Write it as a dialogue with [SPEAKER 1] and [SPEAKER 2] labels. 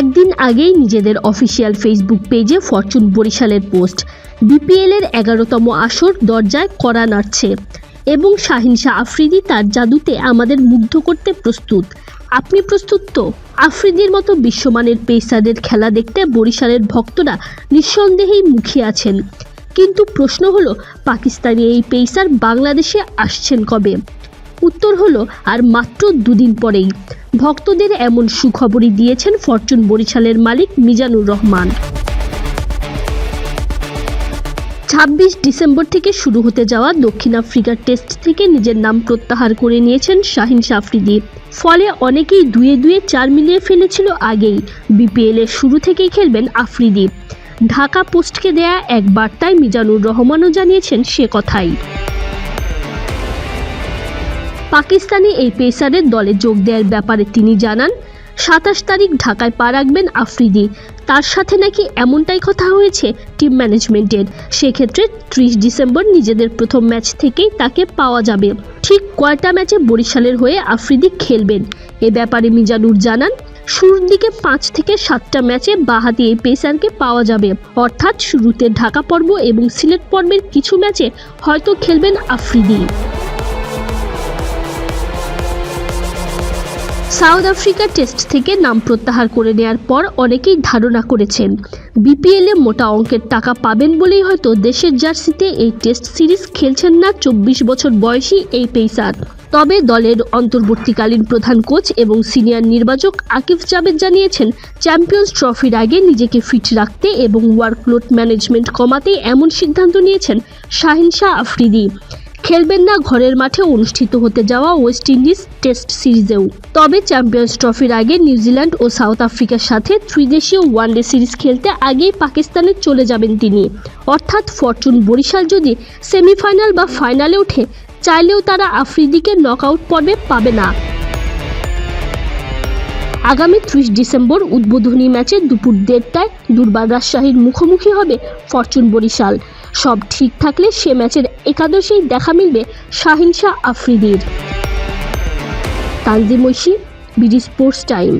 [SPEAKER 1] একদিন আগেই নিজেদের অফিসিয়াল ফেসবুক পেজে ফরচুন বরিশালের পোস্ট। বিপিএলের এগারোতম আসর দরজায় কড়া নাড়ছে। এবং শাহিন শাহ আফ্রিদি তার জাদুতে আমাদের মুগ্ধ করতে প্রস্তুত। আপনি প্রস্তুত তো? আফ্রিদির মতো বিশ্বমানের পেসারদের খেলা দেখতে বরিশালের ভক্তরা নিঃসন্দেহেই মুখিয়ে আছেন। কিন্তু প্রশ্ন হলো, পাকিস্তানি এই পেসার বাংলাদেশে আসছেন কবে? উত্তর হলো আর মাত্র দুদিন পরেই। ভক্তদের এমন সুখবরই দিয়েছেন ফরচুন বরিশালের মালিক মিজানুর রহমান। ছাব্বিশ ডিসেম্বর থেকে শুরু হতে যাওয়া দক্ষিণ আফ্রিকার টেস্ট থেকে নিজের নাম প্রত্যাহার করে নিয়েছেন শাহিন সাফরিদি। ফলে অনেকেই দুয়ে দুয়ে চার মিলিয়ে ফেলেছিল আগেই। বিপিএল এর শুরু থেকেই খেলবেন আফ্রিদি। ঢাকা পোস্টকে দেয়া এক বার্তায় মিজানুর রহমানও জানিয়েছেন সে কথাই। পাকিস্তানি এই পেসারের দলে যোগ দেওয়ার ব্যাপারে তিনি জানান, সাতাশ তারিখ ঢাকায় পা রাখবেন আফ্রিদি। তার সাথে নাকি এমনটাই কথা হয়েছে টিম ম্যানেজমেন্টের। সেক্ষেত্রে ত্রিশ ডিসেম্বর নিজেদের প্রথম ম্যাচ থেকেই তাকে পাওয়া যাবে। ঠিক কয়টা ম্যাচে বরিশালের হয়ে আফ্রিদি খেলবেন? এ ব্যাপারে মিজানুর জানান, শুরুর দিকে পাঁচ থেকে সাতটা ম্যাচে বাহাতি এই পেসারকে পাওয়া যাবে। অর্থাৎ শুরুতে ঢাকা পর্ব এবং সিলেট পর্বের কিছু ম্যাচে হয়তো খেলবেন আফ্রিদি। সাউথ আফ্রিকা টেস্ট থেকে নাম প্রত্যাহার করে নেয়ার পর অনেকেই ধারণা করেছেন, বিপিএলে মোটা অঙ্কের টাকা পাবেন বলেই হয়তো দেশের জার্সিতে এই টেস্ট সিরিজ খেলছেন না চব্বিশ বছর বয়সী এই পেসার। তবে দলের অন্তর্বর্তীকালীন প্রধান কোচ এবং সিনিয়র নির্বাচক আকিফ জাবেদ জানিয়েছেন, চ্যাম্পিয়ন্স ট্রফির আগে নিজেকে ফিট রাখতে এবং ওয়ার্কলোড ম্যানেজমেন্ট কমাতে এমন সিদ্ধান্ত নিয়েছেন শাহিন শাহ আফ্রিদি। খেলবেন না, ঘরের মাঠে অনুষ্ঠিত হতে যাওয়া ওয়েস্ট ইন্ডিজ টেস্ট সিরিজেও। তবে চ্যাম্পিয়ন্স ট্রফির আগে নিউজিল্যান্ড ও সাউথ আফ্রিকার সাথে ত্রিদেশীয় ওয়ানডে সিরিজ খেলতে আগেই পাকিস্তানে চলে যাবেন তিনি। অর্থাৎ ফরচুন বরিশাল যদি সেমিফাইনাল বা ফাইনালে ওঠে, চাইলেও তারা আফ্রিদিকে নকআউট পর্বে পাবে না। আগামী ত্রিশ ডিসেম্বর উদ্বোধনী ম্যাচে দুপুর দেড়টায় দুর্বার রাজশাহীর মুখোমুখি হবে ফরচুন বরিশাল। সব ঠিক থাকলে সে ম্যাচের একাদশেই দেখা মিলবে Shaheen Shah আফ্রিদির। Tanzim Oishi, BD Sports Time.